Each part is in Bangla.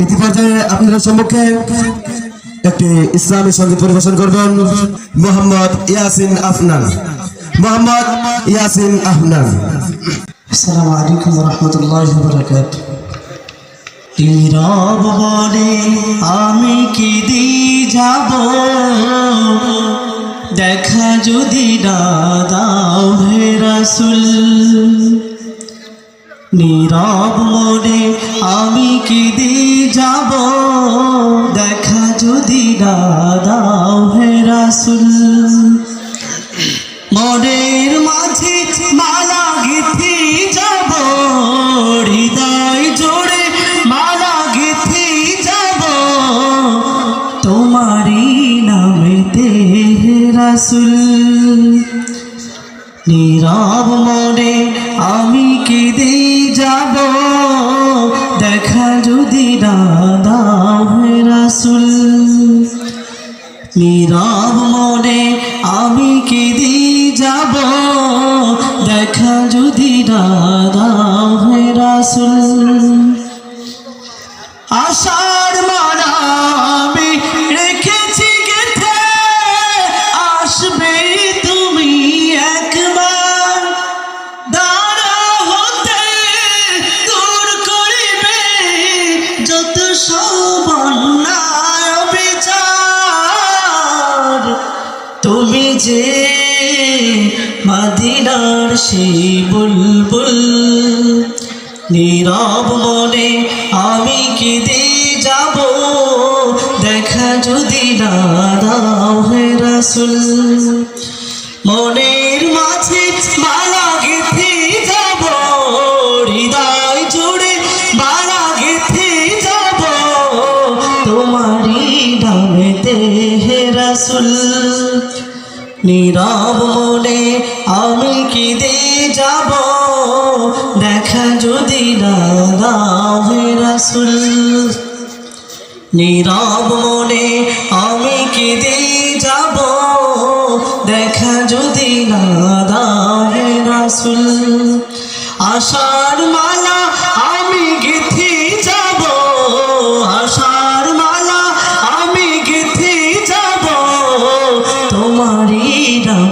সম্মুখে একটি ইসলামী সংগীত পরিবেশন করবেন মোহাম্মদ ইয়াসিন আফনান। মোহাম্মদ ইয়াসিন আফনান। রহমতুল্লাহ বলে আমি কি দি যাব? দেখা যদি দাও হে নীরব মনে আমি কি দি যাব? দেখা যদি না দাও হে রাসুল। মনের মাঝে মালা গেথে যাব, হৃদয় জোড়ে মালা গেথে যাব। তোমারই নামেতে হে রাসুল। নীরব মনে আমি কেঁদে যাব। দেখা যদি রাসুল। নীরব মনে আমি কেঁদে যাব। দেখা যদি রাসুল। আষাঢ় সব তুমি যে মাদিনার সেই বুলবুল, নীরব মনে আমি কেঁদে যাব। দেখা যদি না দাও হে রাসুল মনের হে রাসুল, নীরব মনে আমি কেঁদে যাব? দেখা যদি হে রাসুল, নীরব মনে আমি কেঁদে যাব? দেখা যদি হে রাসুল, আশার মালা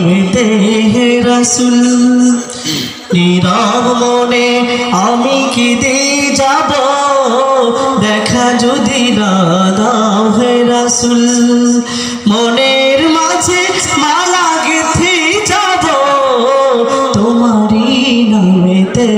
নামেতে হে রাসুল, নীরব মনে আমি কেঁদে যাব। দেখা যদি দাও হে রাসুল, মনের মাঝে মালা গেথে যাব। তোমারই নামেতে